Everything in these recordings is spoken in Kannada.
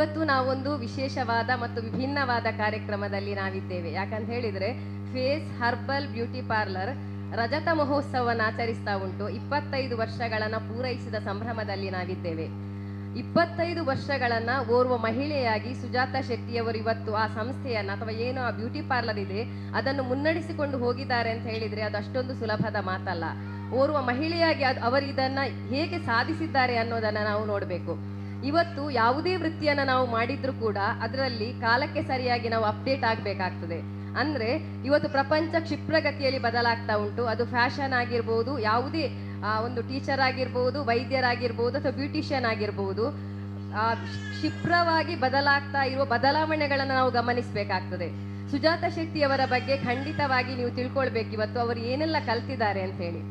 ನಾವೊಂದು ವಿಶೇಷವಾದ ಮತ್ತು ವಿಭಿನ್ನವಾದ ಕಾರ್ಯಕ್ರಮದಲ್ಲಿ ನಾವಿದ್ದೇವೆ. ಯಾಕಂತ ಹೇಳಿದ್ರೆ, ಫೇಸ್ ಹರ್ಬಲ್ ಬ್ಯೂಟಿ ಪಾರ್ಲರ್ ರಜತ ಮಹೋತ್ಸವವನ್ನು ಆಚರಿಸ್ತಾ ಉಂಟು. ಇಪ್ಪತ್ತೈದು ವರ್ಷಗಳನ್ನು ಪೂರೈಸಿದ ಸಂಭ್ರಮದಲ್ಲಿ ನಾವಿದ್ದೇವೆ. ಇಪ್ಪತ್ತೈದು ವರ್ಷಗಳನ್ನ ಓರ್ವ ಮಹಿಳೆಯಾಗಿ ಸುಜಾತ ಶೆಟ್ಟಿಯವರು ಇವತ್ತು ಆ ಸಂಸ್ಥೆಯನ್ನ ಅಥವಾ ಏನು ಆ ಬ್ಯೂಟಿ ಪಾರ್ಲರ್ ಇದೆ, ಅದನ್ನು ಮುನ್ನಡೆಸಿಕೊಂಡು ಹೋಗಿದ್ದಾರೆ ಅಂತ ಹೇಳಿದ್ರೆ ಅದು ಅಷ್ಟೊಂದು ಸುಲಭದ ಮಾತಲ್ಲ. ಓರ್ವ ಮಹಿಳೆಯಾಗಿ ಅವರು ಇದನ್ನ ಹೇಗೆ ಸಾಧಿಸಿದ್ದಾರೆ ಅನ್ನೋದನ್ನ ನಾವು ನೋಡಬೇಕು. ಇವತ್ತು ಯಾವುದೇ ವೃತ್ತಿಯನ್ನ ನಾವು ಮಾಡಿದ್ರು ಕೂಡ ಅದರಲ್ಲಿ ಕಾಲಕ್ಕೆ ಸರಿಯಾಗಿ ನಾವು ಅಪ್ಡೇಟ್ ಆಗಬೇಕಾಗ್ತದೆ. ಅಂದ್ರೆ ಇವತ್ತು ಪ್ರಪಂಚ ಕ್ಷಿಪ್ರಗತಿಯಲ್ಲಿ ಬದಲಾಗ್ತಾ ಉಂಟು. ಅದು ಫ್ಯಾಷನ್ ಆಗಿರ್ಬೋದು, ಯಾವುದೇ ಒಂದು ಟೀಚರ್ ಆಗಿರ್ಬೋದು ವೈದ್ಯರಾಗಿರ್ಬೋದು ಅಥವಾ ಬ್ಯೂಟಿಷಿಯನ್ ಆಗಿರ್ಬೋದು ಕ್ಷಿಪ್ರವಾಗಿ ಬದಲಾಗ್ತಾ ಇರುವ ಬದಲಾವಣೆಗಳನ್ನು ನಾವು ಗಮನಿಸಬೇಕಾಗ್ತದೆ. ಸುಜಾತ ಶೆಟ್ಟಿಯವರ ಬಗ್ಗೆ ಖಂಡಿತವಾಗಿ ನೀವು ತಿಳ್ಕೊಳ್ಬೇಕು. ಇವತ್ತು ಅವರು ಏನೆಲ್ಲ ಕಲ್ತಿದ್ದಾರೆ ಅಂತ ಹೇಳಿ.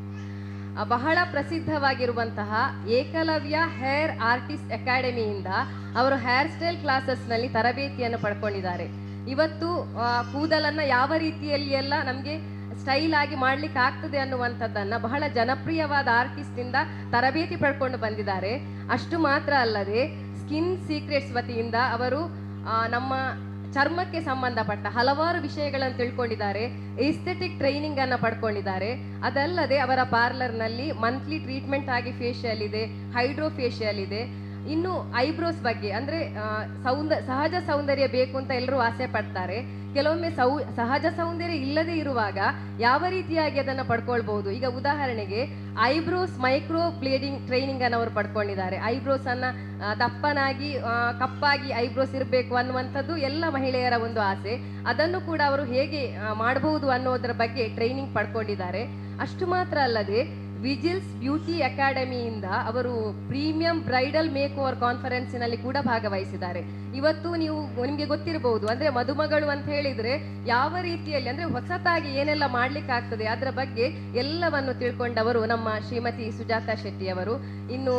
ಬಹಳ ಪ್ರಸಿದ್ಧವಾಗಿರುವಂತಹ ಏಕಲವ್ಯ ಹೇರ್ ಆರ್ಟಿಸ್ಟ್ ಅಕಾಡೆಮಿಯಿಂದ ಅವರು ಹೇರ್ ಸ್ಟೈಲ್ ಕ್ಲಾಸಸ್ನಲ್ಲಿ ತರಬೇತಿಯನ್ನು ಪಡ್ಕೊಂಡಿದ್ದಾರೆ. ಇವತ್ತು ಕೂದಲನ್ನು ಯಾವ ರೀತಿಯಲ್ಲಿ ಎಲ್ಲ ನಮಗೆ ಸ್ಟೈಲ್ ಆಗಿ ಮಾಡ್ಲಿಕ್ಕೆ ಆಗ್ತದೆ ಅನ್ನುವಂಥದ್ದನ್ನ ಬಹಳ ಜನಪ್ರಿಯವಾದ ಆರ್ಟಿಸ್ಟ್ ಇಂದ ತರಬೇತಿ ಪಡ್ಕೊಂಡು ಬಂದಿದ್ದಾರೆ. ಅಷ್ಟು ಮಾತ್ರ ಅಲ್ಲದೆ, ಸ್ಕಿನ್ ಸೀಕ್ರೆಟ್ಸ್ ವತಿಯಿಂದ ಅವರು ನಮ್ಮ ಚರ್ಮಕ್ಕೆ ಸಂಬಂಧಪಟ್ಟ ಹಲವಾರು ವಿಷಯಗಳನ್ನು ತಿಳ್ಕೊಂಡಿದ್ದಾರೆ. ಎಸ್ಥೆಟಿಕ್ ಟ್ರೈನಿಂಗ್ ಅನ್ನು ಪಡ್ಕೊಂಡಿದ್ದಾರೆ. ಅದಲ್ಲದೆ ಅವರ ಪಾರ್ಲರ್ನಲ್ಲಿ ಮಂತ್ಲಿ ಟ್ರೀಟ್ಮೆಂಟ್ ಆಗಿ ಫೇಶಿಯಲ್ ಇದೆ ಹೈಡ್ರೋ ಫೇಶಿಯಲ್ ಇದೆ. ಇನ್ನು ಐಬ್ರೋಸ್ ಬಗ್ಗೆ, ಅಂದ್ರೆ ಸೌಂದ, ಸಹಜ ಸೌಂದರ್ಯ ಬೇಕು ಅಂತ ಎಲ್ಲರೂ ಆಸೆ ಪಡ್ತಾರೆ. ಕೆಲವೊಮ್ಮೆ ಸೌ, ಸಹಜ ಸೌಂದರ್ಯ ಇಲ್ಲದೆ ಇರುವಾಗ ಯಾವ ರೀತಿಯಾಗಿ ಅದನ್ನು ಪಡ್ಕೊಳ್ಬಹುದು? ಈಗ ಉದಾಹರಣೆಗೆ, ಐಬ್ರೋಸ್ ಮೈಕ್ರೋ ಪ್ಲೇಡಿಂಗ್ ಟ್ರೈನಿಂಗ್ ಅನ್ನು ಅವರು ಪಡ್ಕೊಂಡಿದ್ದಾರೆ. ಐಬ್ರೋಸ್ ಅನ್ನ ದಪ್ಪನಾಗಿ ಕಪ್ಪಾಗಿ ಐಬ್ರೋಸ್ ಇರಬೇಕು ಅನ್ನುವಂಥದ್ದು ಎಲ್ಲ ಮಹಿಳೆಯರ ಒಂದು ಆಸೆ. ಅದನ್ನು ಕೂಡ ಅವರು ಹೇಗೆ ಮಾಡಬಹುದು ಅನ್ನೋದರ ಬಗ್ಗೆ ಟ್ರೈನಿಂಗ್ ಪಡ್ಕೊಂಡಿದ್ದಾರೆ. ಅಷ್ಟು ಮಾತ್ರ ಅಲ್ಲದೆ ವಿಜಿಲ್ಸ್ ಬ್ಯೂಟಿ ಅಕಾಡೆಮಿಯಿಂದ ಅವರು ಪ್ರೀಮಿಯಂ ಬ್ರೈಡಲ್ ಮೇಕ್ ಓವರ್ ಕಾನ್ಫರೆನ್ಸಿನಲ್ಲಿ ಕೂಡ ಭಾಗವಹಿಸಿದ್ದಾರೆ. ಇವತ್ತು ನೀವು ನಿಮಗೆ ಗೊತ್ತಿರಬಹುದು, ಅಂದ್ರೆ ಮದುಮಗಳು ಅಂತ ಹೇಳಿದ್ರೆ ಯಾವ ರೀತಿಯಲ್ಲಿ, ಅಂದ್ರೆ ಹೊಸತಾಗಿ ಏನೆಲ್ಲ ಮಾಡ್ಲಿಕ್ಕೆ ಆಗ್ತದೆ ಅದರ ಬಗ್ಗೆ ಎಲ್ಲವನ್ನು ತಿಳ್ಕೊಂಡವರು ನಮ್ಮ ಶ್ರೀಮತಿ ಸುಜಾತಾ ಶೆಟ್ಟಿ ಅವರು ಇನ್ನು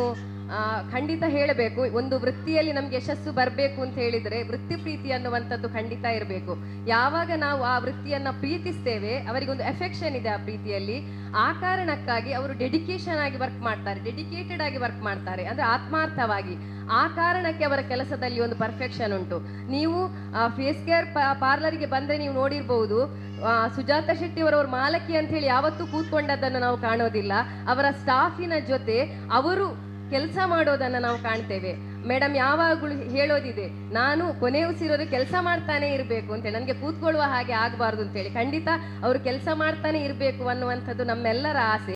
ಖಂಡಿತ ಹೇಳಬೇಕು. ಒಂದು ವೃತ್ತಿಯಲ್ಲಿ ನಮ್ಗೆ ಯಶಸ್ಸು ಬರಬೇಕು ಅಂತ ಹೇಳಿದ್ರೆ ವೃತ್ತಿ ಪ್ರೀತಿ ಅನ್ನುವಂಥದ್ದು ಖಂಡಿತ ಇರಬೇಕು. ಯಾವಾಗ ನಾವು ಆ ವೃತ್ತಿಯನ್ನ ಪ್ರೀತಿಸ್ತೇವೆ, ಅವರಿಗೊಂದು ಎಫೆಕ್ಷನ್ ಇದೆ ಆ ಪ್ರೀತಿಯಲ್ಲಿ. ಆ ಕಾರಣಕ್ಕಾಗಿ ಅವರು ಡೆಡಿಕೇಶನ್ ಆಗಿ ವರ್ಕ್ ಮಾಡ್ತಾರೆ ಡೆಡಿಕೇಟೆಡ್ ಆಗಿ ವರ್ಕ್ ಮಾಡ್ತಾರೆ, ಅಂದ್ರೆ ಆತ್ಮಾರ್ಥವಾಗಿ. ಆ ಕಾರಣಕ್ಕೆ ಅವರ ಕೆಲಸದಲ್ಲಿ ಒಂದು ಪರ್ಫೆಕ್ಷನ್ ಉಂಟು. ನೀವು ಫೇಸ್ ಕೇರ್ ಪಾರ್ಲರ್ಗೆ ಬಂದ್ರೆ ನೀವು ನೋಡಿರ್ಬಹುದು ಸುಜಾತ ಶೆಟ್ಟಿ ಅವರವ್ರ ಮಾಲಕಿ ಅಂತ ಹೇಳಿ ಯಾವತ್ತೂ ಕೂತ್ಕೊಂಡದ್ದನ್ನು ನಾವು ಕಾಣೋದಿಲ್ಲ. ಅವರ ಸ್ಟಾಫಿನ ಜೊತೆ ಅವರು ಕೆಲಸ ಮಾಡೋದನ್ನ ನಾವು ಕಾಣ್ತೇವೆ. ಮೇಡಮ್ ಯಾವಾಗಲೂ ಹೇಳೋದಿದೆ, ನಾನು ಕೊನೆ ಉಸಿರೋದು ಕೆಲಸ ಮಾಡ್ತಾನೆ ಇರಬೇಕು ಅಂತೇಳಿ ನನಗೆ ಕೂತ್ಕೊಳ್ಳುವ ಹಾಗೆ ಆಗಬಾರ್ದು ಅಂತೇಳಿ ಖಂಡಿತ ಅವರು ಕೆಲಸ ಮಾಡ್ತಾನೆ ಇರಬೇಕು ಅನ್ನುವಂಥದ್ದು ನಮ್ಮೆಲ್ಲರ ಆಸೆ.